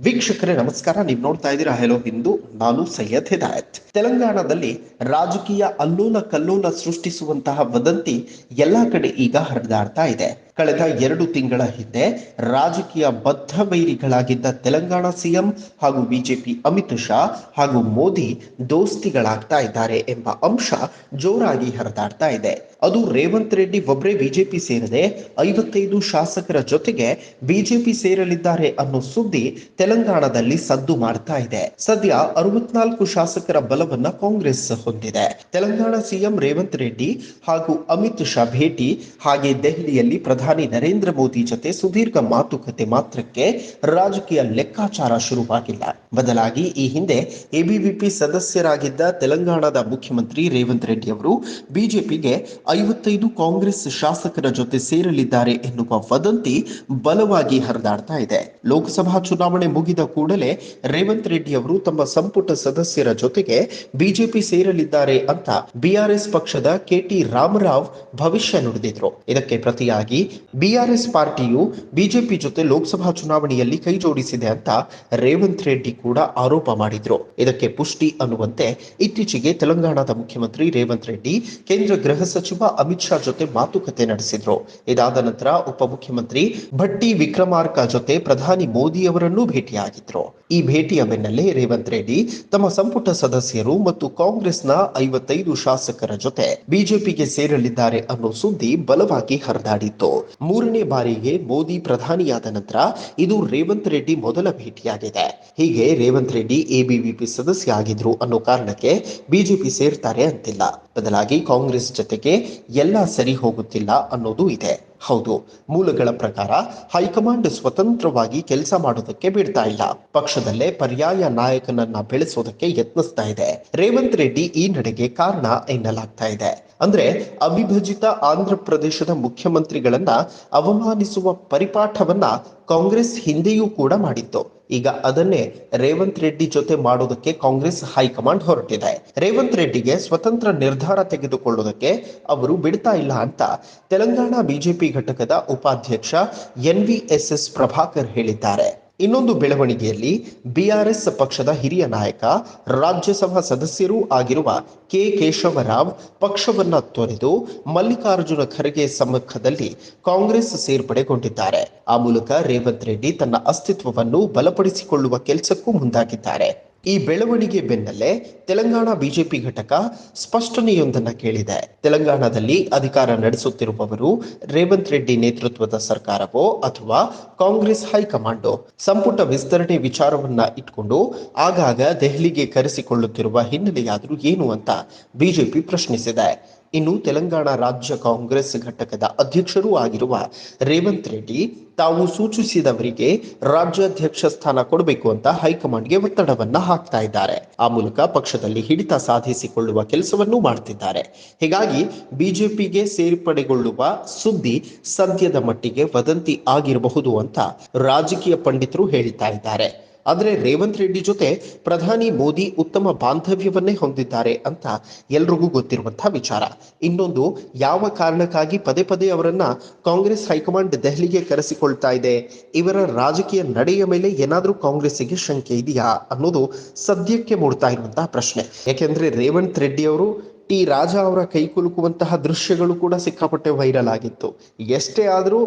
ವೀಕ್ಷಕರೇ, ನಮಸ್ಕಾರ. ನೀವು ನೋಡ್ತಾ ಇದ್ದೀರಾ ಹೆಲೋ ಹಿಂದೂ ನಾನು ಸೈಯದ್ ಹಿದಾಯತ್. ತೆಲಂಗಾಣದಲ್ಲಿ ರಾಜಕೀಯ ಅಲ್ಲೋಲ ಕಲ್ಲೋಲ ಸೃಷ್ಟಿಸುವಂತಹ ವದಂತಿ ಎಲ್ಲಾ ಕಡೆ ಈಗ ಹರಿದಾಡ್ತಾ ಇದೆ. ಕಳೆದ ಎರಡು ತಿಂಗಳ ಹಿಂದೆ ರಾಜಕೀಯ ಬದ್ಧ ವೈರಿಗಳಾಗಿದ್ದ ತೆಲಂಗಾಣ ಸಿಎಂ ಹಾಗೂ ಬಿಜೆಪಿ ಅಮಿತ್ ಶಾ ಹಾಗೂ ಮೋದಿ ದೋಸ್ತಿಗಳಾಗ್ತಾ ಇದ್ದಾರೆ ಎಂಬ ಅಂಶ ಜೋರಾಗಿ ಹರಿದಾಡ್ತಾ ಇದೆ. ಅದು ರೇವಂತ್ ರೆಡ್ಡಿ ಒಬ್ಬರೇ ಬಿಜೆಪಿ ಸೇರದೆ ಐವತ್ತೈದು ಶಾಸಕರ ಜೊತೆಗೆ ಬಿಜೆಪಿ ಸೇರಲಿದ್ದಾರೆ ಅನ್ನೋ ಸುದ್ದಿ ತೆಲಂಗಾಣದಲ್ಲಿ ಸದ್ದು ಮಾಡ್ತಾ ಇದೆ. ಸದ್ಯ ಅರವತ್ನಾಲ್ಕು ಶಾಸಕರ ಬಲವನ್ನ ಕಾಂಗ್ರೆಸ್ ಹೊಂದಿದೆ. ತೆಲಂಗಾಣ ಸಿಎಂ ರೇವಂತ್ ರೆಡ್ಡಿ ಹಾಗೂ ಅಮಿತ್ ಶಾ ಭೇಟಿ ಹಾಗೆ ದೆಹಲಿಯಲ್ಲಿ ಪ್ರಧಾನಿ ನರೇಂದ್ರ ಮೋದಿ ಜೊತೆ ಸುದೀರ್ಘ ಮಾತುಕತೆ ಮಾತ್ರಕ್ಕೆ ರಾಜಕೀಯ ಲೆಕ್ಕಾಚಾರ ಶುರುವಾಗಿಲ್ಲ. ಬದಲಾಗಿ ಈ ಹಿಂದೆ ಎಬಿವಿಪಿ ಸದಸ್ಯರಾಗಿದ್ದ ತೆಲಂಗಾಣದ ಮುಖ್ಯಮಂತ್ರಿ ರೇವಂತ್ ರೆಡ್ಡಿ ಅವರು ಬಿಜೆಪಿಗೆ ಐವತ್ತೈದು ಕಾಂಗ್ರೆಸ್ ಶಾಸಕರ ಜೊತೆ ಸೇರಲಿದ್ದಾರೆ ಎನ್ನುವ ವದಂತಿ ಬಲವಾಗಿ ಹರಿದಾಡ್ತಾ ಇದೆ. ಲೋಕಸಭಾ ಚುನಾವಣೆ ಮುಗಿದ ಕೂಡಲೇ ರೇವಂತ್ ರೆಡ್ಡಿ ಅವರು ತಮ್ಮ ಸಂಪುಟ ಸದಸ್ಯರ ಜೊತೆಗೆ ಬಿಜೆಪಿ ಸೇರಲಿದ್ದಾರೆ ಅಂತ ಬಿಆರ್ಎಸ್ ಪಕ್ಷದ ಕೆಟಿ ರಾಮರಾವ್ ಭವಿಷ್ಯ ನುಡಿದಿದ್ರು. ಇದಕ್ಕೆ ಪ್ರತಿಯಾಗಿ ಬಿಆರ್ಎಸ್ ಪಾರ್ಟಿಯು ಬಿಜೆಪಿ ಜೊತೆ ಲೋಕಸಭಾ ಚುನಾವಣೆಯಲ್ಲಿ ಕೈ ಜೋಡಿಸಿದೆ ಅಂತ ರೇವಂತ್ ರೆಡ್ಡಿ ಕೂಡ ಆರೋಪ ಮಾಡಿದ್ರು. ಇದಕ್ಕೆ ಪುಷ್ಟಿ ಅನ್ನುವಂತೆ ಇತ್ತೀಚೆಗೆ ತೆಲಂಗಾಣದ ಮುಖ್ಯಮಂತ್ರಿ ರೇವಂತ್ ರೆಡ್ಡಿ, ಕೇಂದ್ರ ಗೃಹ ಸಚಿವ ಅಮಿತ್ ಶಾ ಜೊತೆ ಮಾತುಕತೆ ನಡೆಸಿದ್ರು. ಇದಾದ ನಂತರ ಉಪಮುಖ್ಯಮಂತ್ರಿ ಭಟ್ಟಿ ವಿಕ್ರಮಾರ್ಕ ಜೊತೆ ಪ್ರಧಾನಿ ಮೋದಿ ಅವರನ್ನು ಭೇಟಿಯಾಗಿದ್ರು. ಈ ಭೇಟಿಯ ಬೆನ್ನಲ್ಲೇ ರೇವಂತ್ ರೆಡ್ಡಿ ತಮ್ಮ ಸಂಪುಟ ಸದಸ್ಯರು ಮತ್ತು ಕಾಂಗ್ರೆಸ್ನ ಐವತ್ತೈದು ಶಾಸಕರ ಜೊತೆ ಬಿಜೆಪಿಗೆ ಸೇರಲಿದ್ದಾರೆ ಅನ್ನೋ ಸುದ್ದಿ ಬಲವಾಗಿ ಹರಿದಾಡಿತ್ತು. ಮೂರನೇ ಬಾರಿಗೆ ಮೋದಿ ಪ್ರಧಾನಿಯಾದ ನಂತರ ಇದು ರೇವಂತ್ ರೆಡ್ಡಿ ಮೊದಲ ಭೇಟಿಯಾಗಿದೆ. ಹೀಗೆ ರೇವಂತ್ ರೆಡ್ಡಿ ಎಬಿವಿಪಿ ಸದಸ್ಯ ಆಗಿದ್ರು ಅನ್ನೋ ಕಾರಣಕ್ಕೆ ಬಿಜೆಪಿ ಸೇರ್ತಾರೆ ಅಂತಿಲ್ಲ. ಬದಲಾಗಿ ಕಾಂಗ್ರೆಸ್ ಜೊತೆಗೆ ಎಲ್ಲ ಸರಿ ಹೋಗುತ್ತಿಲ್ಲ ಅನ್ನೋದು ಇದೆ. ಹೌದು, ಮೂಲಗಳ ಪ್ರಕಾರ ಹೈಕಮಾಂಡ್ ಸ್ವತಂತ್ರವಾಗಿ ಕೆಲಸ ಮಾಡೋದಕ್ಕೆ ಬಿಡ್ತಾ ಇಲ್ಲ. ಪಕ್ಷದಲ್ಲೇ ಪರ್ಯಾಯ ನಾಯಕನನ್ನ ಬೆಳೆಸೋದಕ್ಕೆ ಯತ್ನಿಸ್ತಾ ಇದೆ. ರೇವಂತ್ ರೆಡ್ಡಿ ಈ ನಡೆಗೆ ಕಾರಣ ಎನ್ನಲಾಗ್ತಾ ಇದೆ. ಅಂದ್ರೆ ಅವಿಭಜಿತ ಆಂಧ್ರ ಪ್ರದೇಶದ ಮುಖ್ಯಮಂತ್ರಿಗಳನ್ನ ಅವಮಾನಿಸುವ ಪರಿಪಾಠವನ್ನ ಕಾಂಗ್ರೆಸ್ ಹಿಂದೆಯೂ ಕೂಡ ಮಾಡಿತ್ತು. ಈಗ ಅದನ್ನೇ ರೇವಂತ್ ರೆಡ್ಡಿ ಜೊತೆ ಮಾಡೋದಕ್ಕೆ ಕಾಂಗ್ರೆಸ್ ಹೈಕಮಾಂಡ್ ಹೊರಟಿದೆ. ರೇವಂತ್ ರೆಡ್ಡಿಗೆ ಸ್ವತಂತ್ರ ನಿರ್ಧಾರ ತೆಗೆದುಕೊಳ್ಳೋದಕ್ಕೆ ಅವರು ಬಿಡ್ತಾ ಇಲ್ಲ ಅಂತ ತೆಲಂಗಾಣ ಬಿಜೆಪಿ ಘಟಕದ ಉಪಾಧ್ಯಕ್ಷ N V S S Prabhakar ಹೇಳಿದ್ದಾರೆ. ಇನ್ನೊಂದು ಬೆಳವಣಿಗೆಯಲ್ಲಿ ಬಿಆರ್ಎಸ್ ಪಕ್ಷದ ಹಿರಿಯ ನಾಯಕ, ರಾಜ್ಯಸಭಾ ಸದಸ್ಯರೂ ಆಗಿರುವ ಕೆ ಕೇಶವರಾವ್ ಪಕ್ಷವನ್ನ ತೊರೆದು ಮಲ್ಲಿಕಾರ್ಜುನ ಖರ್ಗೆ ಸಮ್ಮುಖದಲ್ಲಿ ಕಾಂಗ್ರೆಸ್ ಸೇರ್ಪಡೆಗೊಂಡಿದ್ದಾರೆ. ಆ ಮೂಲಕ ರೇವಂತ್ ರೆಡ್ಡಿ ತನ್ನ ಅಸ್ತಿತ್ವವನ್ನು ಬಲಪಡಿಸಿಕೊಳ್ಳುವ ಕೆಲಸಕ್ಕೂ ಮುಂದಾಗಿದ್ದಾರೆ. ಈ ಬೆಳವಣಿಗೆ ಬೆನ್ನಲ್ಲೇ ತೆಲಂಗಾಣ ಬಿಜೆಪಿ ಘಟಕ ಸ್ಪಷ್ಟನೆಯೊಂದನ್ನು ಕೇಳಿದೆ. ತೆಲಂಗಾಣದಲ್ಲಿ ಅಧಿಕಾರ ನಡೆಸುತ್ತಿರುವವರು ರೇವಂತ್ ರೆಡ್ಡಿ ನೇತೃತ್ವದ ಸರ್ಕಾರವೋ ಅಥವಾ ಕಾಂಗ್ರೆಸ್ ಹೈಕಮಾಂಡೋ? ಸಂಪುಟ ವಿಸ್ತರಣೆ ವಿಚಾರವನ್ನ ಇಟ್ಕೊಂಡು ಆಗಾಗ ದೆಹಲಿಗೆ ಕರೆಸಿಕೊಳ್ಳುತ್ತಿರುವ ಹಿನ್ನೆಲೆಯಾದರೂ ಏನು ಅಂತ ಬಿಜೆಪಿ ಪ್ರಶ್ನಿಸಿದೆ. ಇನ್ನು ತೆಲಂಗಾಣ ರಾಜ್ಯ ಕಾಂಗ್ರೆಸ್ ಘಟಕದ ಅಧ್ಯಕ್ಷರೂ ಆಗಿರುವ ರೇವಂತ್ ರೆಡ್ಡಿ ತಾವು ಸೂಚಿಸಿದವರಿಗೆ ರಾಜ್ಯಾಧ್ಯಕ್ಷ ಸ್ಥಾನ ಕೊಡಬೇಕು ಅಂತ ಹೈಕಮಾಂಡ್ಗೆ ಒತ್ತಡವನ್ನ ಹಾಕ್ತಾ ಇದ್ದಾರೆ. ಆ ಮೂಲಕ ಪಕ್ಷದಲ್ಲಿ ಹಿಡಿತ ಸಾಧಿಸಿಕೊಳ್ಳುವ ಕೆಲಸವನ್ನು ಮಾಡ್ತಿದ್ದಾರೆ. ಹೀಗಾಗಿ ಬಿಜೆಪಿಗೆ ಸೇರ್ಪಡೆಗೊಳ್ಳುವ ಸುದ್ದಿ ಸದ್ಯದ ಮಟ್ಟಿಗೆ ವದಂತಿ ಆಗಿರಬಹುದು ಅಂತ ರಾಜಕೀಯ ಪಂಡಿತರು ಹೇಳ್ತಾ ಇದ್ದಾರೆ. ಆದರೆ ರೇವಂತ್ ರೆಡ್ಡಿ ಜೊತೆ ಪ್ರಧಾನಿ ಮೋದಿ ಉತ್ತಮ ಬಾಂಧವ್ಯವನ್ನೇ ಹೊಂದಿದ್ದಾರೆ ಅಂತ ಎಲ್ರಿಗೂ ಗೊತ್ತಿರುವಂತಹ ವಿಚಾರ. ಇನ್ನೊಂದು, ಯಾವ ಕಾರಣಕ್ಕಾಗಿ ಪದೇ ಪದೇ ಅವರನ್ನ ಕಾಂಗ್ರೆಸ್ ಹೈಕಮಾಂಡ್ ದೆಹಲಿಗೆ ಕರೆಸಿಕೊಳ್ತಾ ಇದೆ? ಇವರ ರಾಜಕೀಯ ನಡೆಯ ಮೇಲೆ ಏನಾದರೂ ಕಾಂಗ್ರೆಸ್ಸಿಗೆ ಶಂಕೆ ಇದೆಯಾ ಅನ್ನೋದು ಸದ್ಯಕ್ಕೆ ಮೂಡ್ತಾ ಇರುವಂತಹ ಪ್ರಶ್ನೆ. ಯಾಕೆಂದ್ರೆ ರೇವಂತ್ ರೆಡ್ಡಿ ಅವರು ಟಿ ರಾಜ ಅವರ ಕೈ ಕುಲುಕುವಂತಹ ದೃಶ್ಯಗಳು ಕೂಡ ಸಿಕ್ಕಾಪಟ್ಟೆ ವೈರಲ್ ಆಗಿತ್ತು. ಎಷ್ಟೇ ಆದರೂ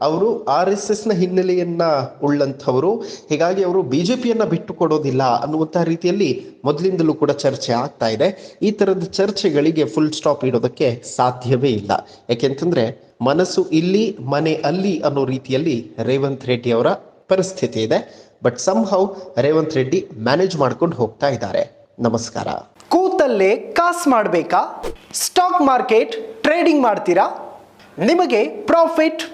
ಅವರು ಆರ್ ಎಸ್ ಎಸ್ನ ಹಿನ್ನೆಲೆಯನ್ನ ಉಳ್ಳಂಥವರು. ಹೀಗಾಗಿ ಅವರು ಬಿಜೆಪಿಯನ್ನ ಬಿಟ್ಟು ಕೊಡೋದಿಲ್ಲ ಅನ್ನುವಂತಹ ರೀತಿಯಲ್ಲಿ ಮೊದಲಿಂದಲೂ ಕೂಡ ಚರ್ಚೆ ಆಗ್ತಾ ಇದೆ. ಈ ತರದ ಚರ್ಚೆಗಳಿಗೆ ಫುಲ್ ಸ್ಟಾಪ್ ಇಡೋದಕ್ಕೆ ಸಾಧ್ಯವೇ ಇಲ್ಲ. ಯಾಕೆಂತಂದ್ರೆ ಮನಸ್ಸು ಇಲ್ಲಿ, ಮನೆ ಅಲ್ಲಿ ಅನ್ನೋ ರೀತಿಯಲ್ಲಿ ರೇವಂತ್ ರೆಡ್ಡಿ ಅವರ ಪರಿಸ್ಥಿತಿ ಇದೆ. But how Revanth Reddy manage ಮಾಡ್ಕೊಂಡು ಹೋಗ್ತಾ ಇದ್ದಾರೆ. ನಮಸ್ಕಾರ. ಕೂತಲ್ಲೇ ಕಾಸ್ ಮಾಡಬೇಕಾ? ಸ್ಟಾಕ್ ಮಾರ್ಕೆಟ್ ಟ್ರೇಡಿಂಗ್ ಮಾಡ್ತೀರಾ? ನಿಮಗೆ ಪ್ರಾಫಿಟ್